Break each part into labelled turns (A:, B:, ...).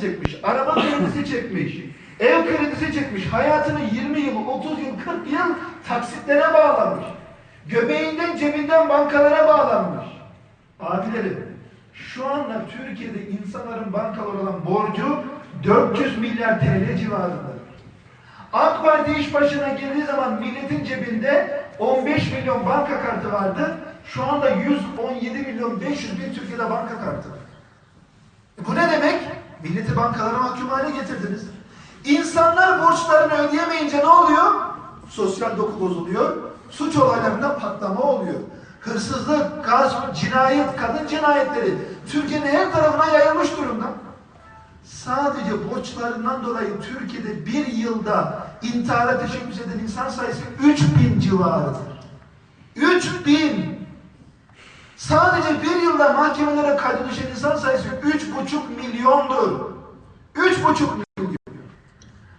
A: çekmiş, araba kredisi çekmiş, ev kredisi çekmiş, hayatını 20 yıl, 30 yıl, 40 yıl taksitlere bağlamış. Göbeğinden cebinden bankalara bağlanmış. Abilerim, şu anda Türkiye'de insanların bankalara olan borcu 400 milyar TL civarında. AK Parti iş başına geldiği zaman milletin cebinde 15 milyon banka kartı vardı. Şu anda 117 milyon 500 bin Türkiye'de banka kartı var. Bu ne demek? Milleti bankalara mahkum hale getirdiniz. İnsanlar borçlarını ödeyemeyince ne oluyor? Sosyal doku bozuluyor. Suç olaylarında patlama oluyor. Hırsızlık, gasp, cinayet, kadın cinayetleri Türkiye'nin her tarafına yayılmış durumda. Sadece borçlarından dolayı Türkiye'de bir yılda intihara teşebbüs eden insan sayısı 3000 civarıdır. 3000! Sadece bir yılda mahkemelere kaydı düşen insan sayısı 3,5 milyondur. 3,5 milyon.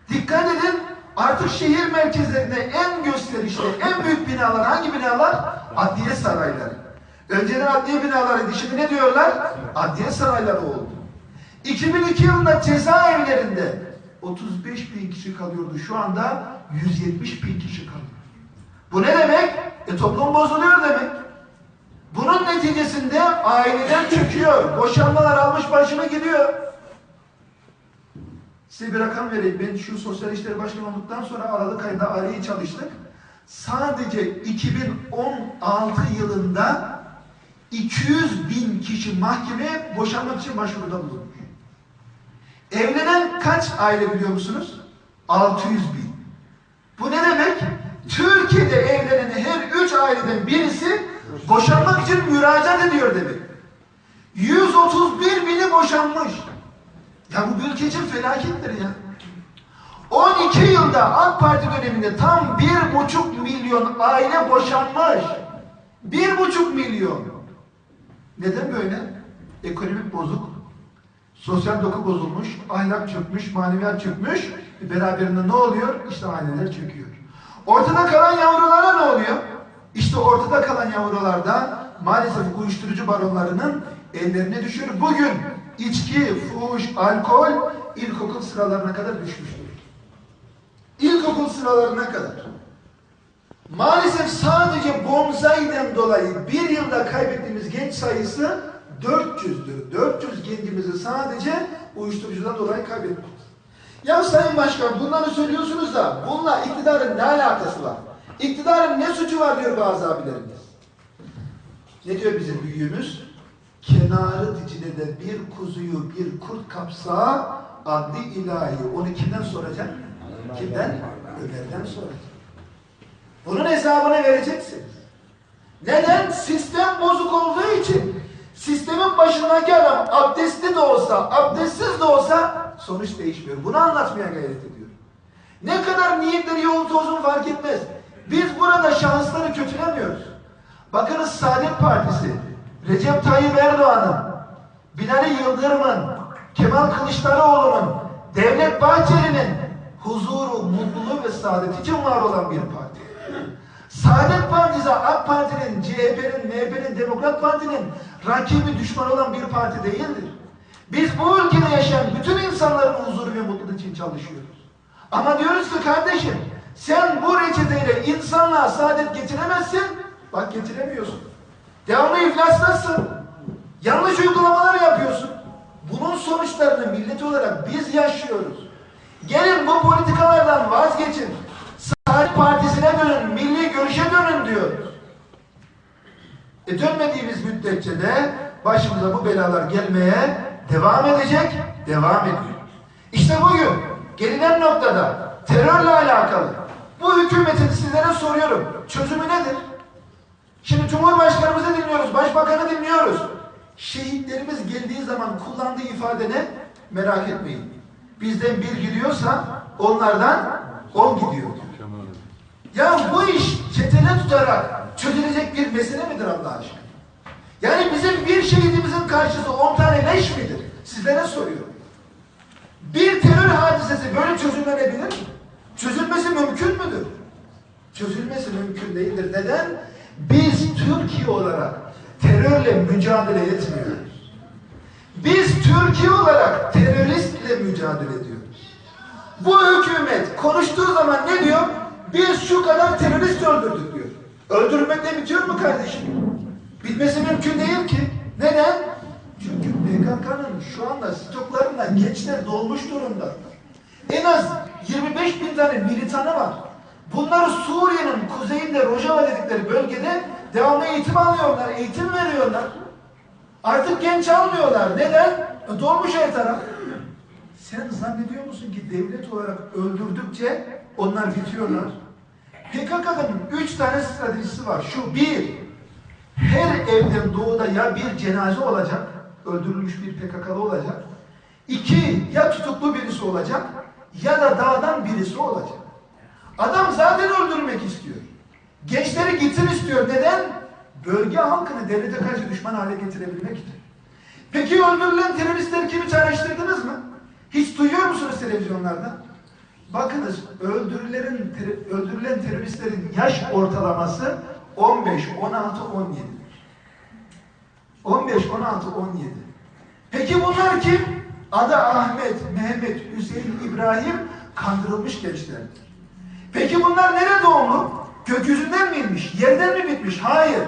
A: Dikkat edin artık şehir merkezlerinde en gösterişli, en büyük binalar hangi binalar? Adliye sarayları. Önceden adliye binalarıydı. Şimdi ne diyorlar? Adliye sarayları oldu. 2002 yılında cezaevlerinde 35 bin kişi kalıyordu. Şu anda 170 bin kişi kalıyor. Bu ne demek? E toplum bozuluyor demek. Bunun neticesinde aileler çöküyor. Boşanmalar almış başını gidiyor. Size bir rakam vereyim. Ben şu Sosyal İşleri Başkanı olduktan sonra Aralık ayında aileyi çalıştık. Sadece 2016 yılında 200 bin kişi mahkemeye boşanmak için başvuruda bulunmuş. Evlenen kaç aile biliyor musunuz? 600 bin. Bu ne demek? Türkiye'de evlenen her üç aileden birisi boşanmak için müracaat ediyor demek. 131 bini boşanmış. Ya bu ülke için felakettir ya. 12 yılda AK Parti döneminde tam bir buçuk milyon aile boşanmış. Bir buçuk milyon. Neden böyle? Ekonomik bozuk, sosyal doku bozulmuş, ahlak çökmüş, maneviyat çökmüş. E, Beraberinde ne oluyor? İşte aileler çöküyor. Ortada kalan yavrulara ne oluyor? İşte ortada kalan yavrularda maalesef uyuşturucu baronlarının ellerine düşüyor. Bugün içki, fuhuş, alkol ilkokul sıralarına kadar düşmüştür. İlkokul sıralarına kadar. Maalesef sadece bonzayden dolayı bir yılda kaybettiğimiz genç sayısı 400'dür. 400 gencimizi sadece uyuşturucudan dolayı kaybettik. Ya Sayın Başkan bunları söylüyorsunuz da bununla iktidarın ne alakası var? İktidarın ne suçu var diyor bazı abilerimiz. Ne diyor bizim büyüğümüz? Kenarı Dicle'de bir kuzuyu bir kurt kapsa adli ilahi. Onu kimden soracak? Kimden? Ömer'den soracak. Bunun hesabını vereceksiniz. Neden? Sistem bozuk olduğu için. Sistemin başındaki adam abdestli de olsa, abdestsiz de olsa sonuç değişmiyor. Bunu anlatmaya gayret ediyorum. Ne kadar niyetleri yolun olsun fark etmez. Biz burada şahısları kötülemiyoruz. Bakınız Saadet Partisi, Recep Tayyip Erdoğan'ın, Binali Yıldırım'ın, Kemal Kılıçdaroğlu'nun, Devlet Bahçeli'nin huzuru, mutluluğu ve saadet için var olan bir parti. Saadet Partisi AK Parti'nin, CHP'nin, MHP'nin, Demokrat Parti'nin rakibi, düşman olan bir parti değildir. Biz bu ülkede yaşayan bütün insanların huzuru ve mutluluğu için çalışıyoruz. Ama diyoruz ki kardeşim, sen bu reçeteyle insanlığa saadet getiremezsin, bak getiremiyorsun. Devamlı iflastasın. Yanlış uygulamalar yapıyorsun. Bunun sonuçlarını millet olarak biz yaşıyoruz. Gelin bu politikalardan vazgeçin. Saadet Partisi'ne dönün, milli görüşe dönün diyoruz. E dönmediğimiz müddetçe de başımıza bu belalar gelmeye devam edecek, devam ediyor. İşte bugün gelinen noktada terörle alakalı bu hükümetin sizlere soruyorum. Çözümü nedir? Şimdi Cumhurbaşkanımızı dinliyoruz, Başbakanı dinliyoruz. Şehitlerimiz geldiği zaman kullandığı ifade ne? Merak etmeyin. Bizden bir gidiyorsa onlardan on gidiyor. diyor. Ya bu iş çetele tutarak çözülecek bir mesele midir Allah aşkına? Yani bizim bir şehidimizin karşısı on tane leş midir? Sizlere soruyorum. Bir terör hadisesi böyle çözümlenebilir mi? Çözülmesi mümkün müdür? Çözülmesi mümkün değildir. Neden? Biz Türkiye olarak terörle mücadele etmiyoruz. Biz Türkiye olarak teröristle mücadele ediyor. Bu hükümet konuştuğu zaman ne diyor? Biz şu kadar terörist öldürdük diyor. Öldürmekle bitiyor mu kardeşim? Bitmesi mümkün değil ki. Neden? Çünkü PKK'nın şu anda stoklarında gençler dolmuş durumda. En az 25 bin tane militanı var. Bunları Suriye'nin kuzeyinde Rojava dedikleri bölgede devamlı eğitim alıyorlar, eğitim veriyorlar. Artık genç almıyorlar. Neden? E, Dolmuş her taraf. Sen zannediyor musun ki devlet olarak öldürdükçe onlar bitiyorlar? PKK'nın üç tane stratejisi var. Şu bir, her evden doğuda ya bir cenaze olacak, öldürülmüş bir PKK'lı olacak. İki, ya tutuklu birisi olacak ya da dağdan birisi olacak. Adam zaten öldürmek istiyor. Gençleri gitsin istiyor. Neden? Bölge halkını devlete karşı düşman hale getirebilmek için. Peki öldürülen teröristleri kimi çağrıştırdınız mı? Hiç duyuyor musunuz televizyonlarda? Bakınız öldürülen, ter- öldürülen teröristlerin yaş ortalaması 15, 16, 17. 15, 16, 17. Peki bunlar kim? Adı Ahmet, Mehmet, Hüseyin, İbrahim kandırılmış gençlerdir. Peki bunlar nere doğumlu? Gökyüzünden mi inmiş? Yerden mi bitmiş? Hayır.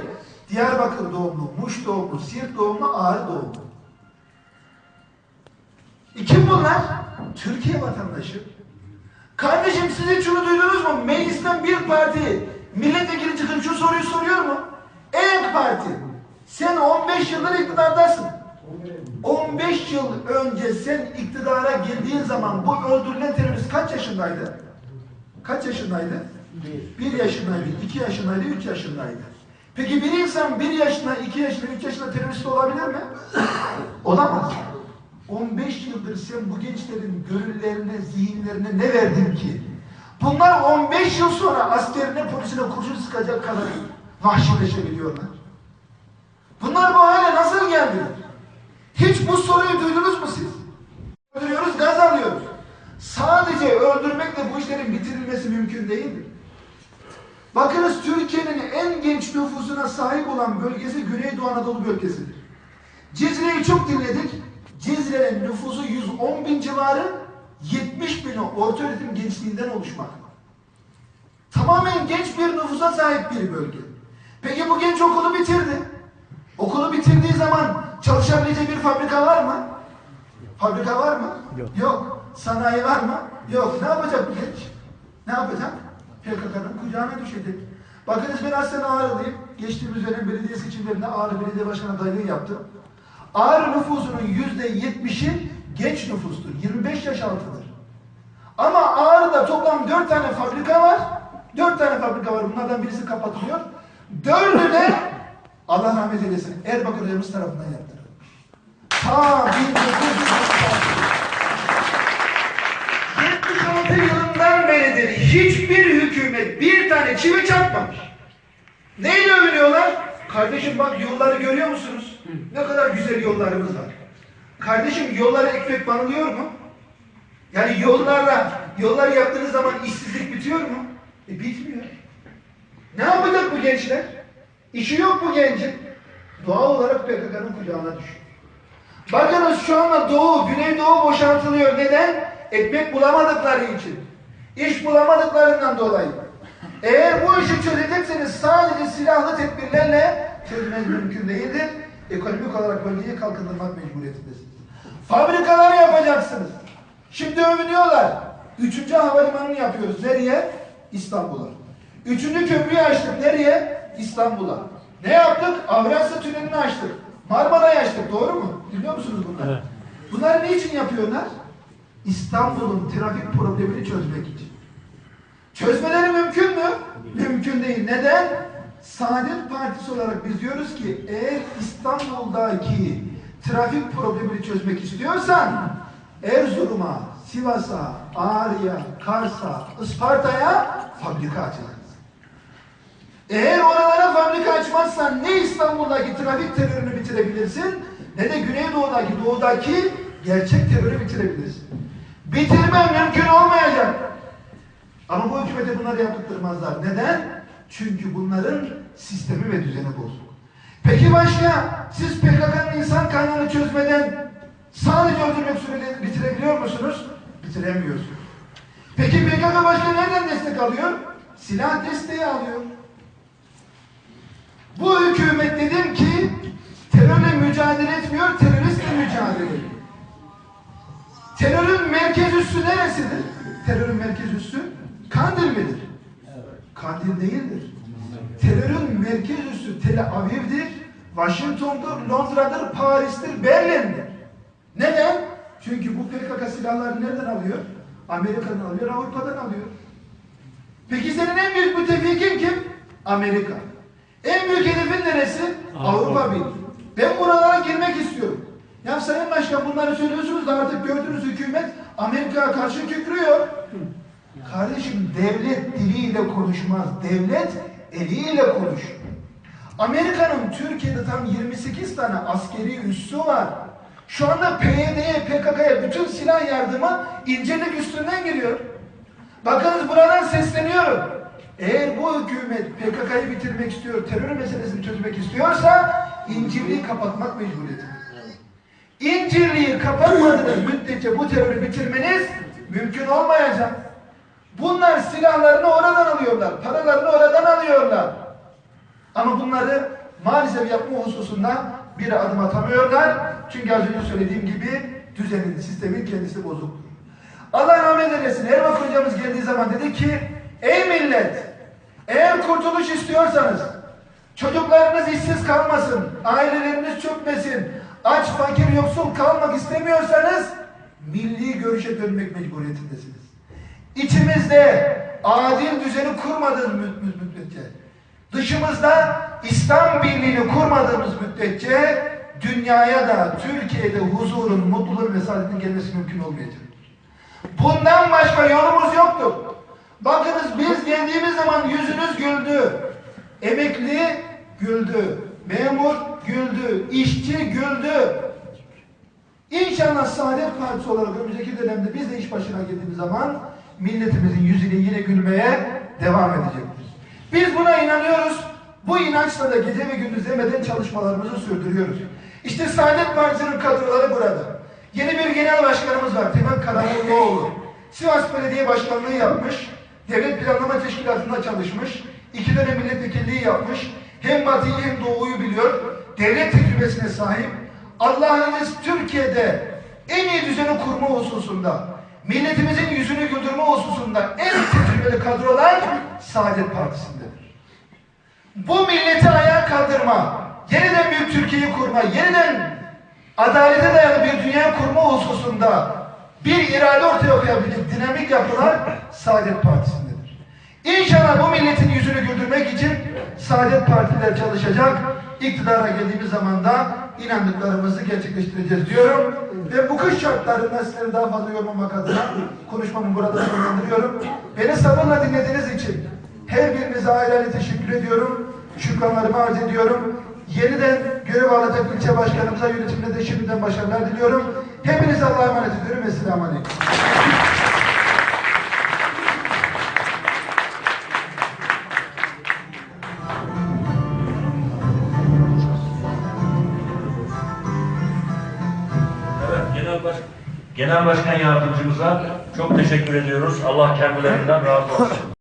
A: Diyarbakır doğumlu, Muş doğumlu, Siirt doğumlu, Ağrı doğumlu. E kim bunlar? Türkiye vatandaşı. Kardeşim siz hiç şunu duydunuz mu? Meclisten bir parti milletvekili çıkıp şu soruyu soruyor mu? ENK Parti. Sen 15 yıldır iktidardasın. 15 yıl önce sen iktidara girdiğin zaman bu öldürülen terörist kaç yaşındaydı? Kaç yaşındaydı? Bir yaşındaydı, iki yaşındaydı, üç yaşındaydı. Peki bir insan bir yaşında, iki yaşında, üç yaşında terörist olabilir mi? Olamaz. 15 yıldır sen bu gençlerin gönüllerine, zihinlerine ne verdin ki? Bunlar 15 yıl sonra askerine, polisine kurşun sıkacak kadar vahşileşebiliyorlar. Bunlar bu hale nasıl geldiler? Hiç bu soruyu duydunuz mu siz? Öldürüyoruz, gaz alıyoruz. Sadece öldürmekle bu işlerin bitirilmesi mümkün değildir. Bakınız Türkiye'nin en genç nüfusuna sahip olan bölgesi Güneydoğu Anadolu bölgesidir. Cizre'yi çok dinledik. Cizre'nin nüfusu 110 bin civarı, 70 bini orta öğretim gençliğinden oluşmakta. Tamamen genç bir nüfusa sahip bir bölge. Peki bu genç okulu bitirdi. Okulu bitirdiği zaman çalışabileceği bir fabrika var mı? Fabrika var mı?
B: Yok.
A: Sanayi var mı? Yok. Ne yapacak bu genç? Ne yapacak? PKK'nın kucağına düşecek. Bakınız ben aslen Ağrı'lıyım. Geçtiğimiz dönem belediye seçimlerinde Ağrı Belediye Başkanı adaylığı yaptım. Ağrı nüfusunun yüzde yetmişi genç nüfustur. 25 yaş altıdır. Ama Ağrı'da toplam dört tane fabrika var. Dört tane fabrika var. Bunlardan birisi kapatılıyor. Dördü de Allah rahmet eylesin Erbakan hocamız tarafından yaptırılmış. Ta 1976 yılından beridir hiçbir hükümet bir tane çivi çakmamış. Neyle övünüyorlar? Kardeşim bak yolları görüyor musunuz? Ne kadar güzel yollarımız var. Kardeşim yollara ekmek banılıyor mu? Yani yollarla, yolları yaptığınız zaman işsizlik bitiyor mu? E bitmiyor. Ne yapacak bu gençler? İşi yok bu gencin. Doğal olarak PKK'nın kucağına düşüyor. Bakınız şu anda Doğu, Güneydoğu boşaltılıyor. Neden? Ekmek bulamadıkları için. İş bulamadıklarından dolayı. Eğer bu işi çözecekseniz sadece silahlı tedbirlerle çözmeniz mümkün değildir. Ekonomik olarak bölgeyi kalkındırmak mecburiyetindesiniz. Fabrikaları yapacaksınız. Şimdi övünüyorlar. Üçüncü havalimanını yapıyoruz. Nereye? İstanbul'a. Üçüncü köprüyü açtık. Nereye? İstanbul'a. Ne yaptık? Avrasya Tüneli'ni açtık. Marmara'yı açtık. Doğru mu? Biliyor musunuz bunları?
B: Evet.
A: Bunları ne için yapıyorlar? İstanbul'un trafik problemini çözmek için. Çözmeleri mümkün mü? Mümkün değil. Neden? Saadet Partisi olarak biz diyoruz ki eğer İstanbul'daki trafik problemini çözmek istiyorsan Erzurum'a, Sivas'a, Ağrı'ya, Kars'a, Isparta'ya fabrika açacaksın. Eğer oralara fabrika açmazsan ne İstanbul'daki trafik terörünü bitirebilirsin ne de Güneydoğu'daki, Doğu'daki gerçek terörü bitirebilirsin. Bitirme mümkün olmayacak. Ama bu hükümete bunları yaptırmazlar. Neden? Çünkü bunların sistemi ve düzeni bozuk. Peki başka? Siz PKK'nın insan kaynağını çözmeden sadece öldürmek suretiyle bitirebiliyor musunuz? Bitiremiyorsunuz. Peki PKK başka nereden destek alıyor? Silah desteği alıyor. Bu hükümet dedim ki terörle mücadele etmiyor, teröristle mücadele ediyor. Terörün merkez üssü neresidir? Terörün merkez üssü Kandil midir? Kandil değildir. Terörün merkez üssü Tel Aviv'dir, Washington'dur, Londra'dır, Paris'tir, Berlin'dir. Neden? Çünkü bu PKK silahları nereden alıyor? Amerika'dan alıyor, Avrupa'dan alıyor. Peki senin en büyük müttefikin kim? Amerika. En büyük hedefin neresi? Avrupa Birliği. Ben buralara girmek istiyorum. Ya Sayın Başkan bunları söylüyorsunuz da artık gördüğünüz hükümet Amerika'ya karşı kükrüyor. Kardeşim devlet diliyle konuşmaz. Devlet eliyle konuşur. Amerika'nın Türkiye'de tam 28 tane askeri üssü var. Şu anda PYD'ye, PKK'ya bütün silah yardımı incelik üstünden giriyor. Bakınız buradan sesleniyorum. Eğer bu hükümet PKK'yı bitirmek istiyor, terör meselesini çözmek istiyorsa İncirliği kapatmak mecburiyeti. İncirliği kapatmadığınız müddetçe bu terörü bitirmeniz mümkün olmayacak. Bunlar silahlarını oradan alıyorlar, paralarını oradan alıyorlar. Ama bunları maalesef yapma hususunda bir adım atamıyorlar. Çünkü az önce söylediğim gibi düzenin, sistemin kendisi bozuktur. Allah rahmet eylesin. Ermak hocamız geldiği zaman dedi ki Ey millet! Eğer kurtuluş istiyorsanız çocuklarınız işsiz kalmasın, aileleriniz çökmesin, aç, fakir, yoksul kalmak istemiyorsanız milli görüşe dönmek mecburiyetindesiniz. İçimizde adil düzeni kurmadığımız mü- mü- müddetçe, dışımızda İslam birliğini kurmadığımız müddetçe dünyaya da Türkiye'de huzurun, mutluluğun ve saadetin gelmesi mümkün olmayacak. Bundan başka yolumuz yoktur. Bakınız biz geldiğimiz zaman yüzünüz güldü. Emekli güldü. Memur güldü. işçi güldü. İnşallah Saadet Partisi olarak önümüzdeki dönemde biz de iş başına geldiğimiz zaman milletimizin yüzüne yine gülmeye devam edecektir. Biz buna inanıyoruz. Bu inançla da gece ve gündüz demeden çalışmalarımızı sürdürüyoruz. İşte Saadet Partisi'nin kadroları burada. Yeni bir genel başkanımız var. Temel Karamollaoğlu. Sivas Belediye Başkanlığı yapmış. Devlet Planlama Teşkilatı'nda çalışmış. iki dönem milletvekilliği yapmış. Hem batıyı hem doğuyu biliyor. Devlet tecrübesine sahip. Allah'ınız Türkiye'de en iyi düzeni kurma hususunda, milletimizin yüzünü güldürme hususunda en tecrübeli kadrolar Saadet Partisi'ndedir. Bu milleti ayağa kaldırma, yeniden bir Türkiye'yi kurma, yeniden adalete dayalı bir dünya kurma hususunda bir irade ortaya koyabilecek dinamik yapılar Saadet Partisi'ndedir. İnşallah bu milletin yüzünü güldürmek için Saadet Partiler çalışacak. İktidara geldiğimiz zaman da inandıklarımızı gerçekleştireceğiz diyorum. Ve bu kış şartlarında sizleri daha fazla yormamak adına konuşmamı burada sonlandırıyorum. Beni sabırla dinlediğiniz için her birinize ayrı teşekkür ediyorum. Şükranlarımı arz ediyorum. Yeniden görev alacak ilçe başkanımıza yönetimine de şimdiden başarılar diliyorum. Hepinize Allah'a emanet ediyorum. Esselamu Aleyküm.
B: Genel Başkan Yardımcımıza çok teşekkür ediyoruz. Allah kendilerinden razı olsun.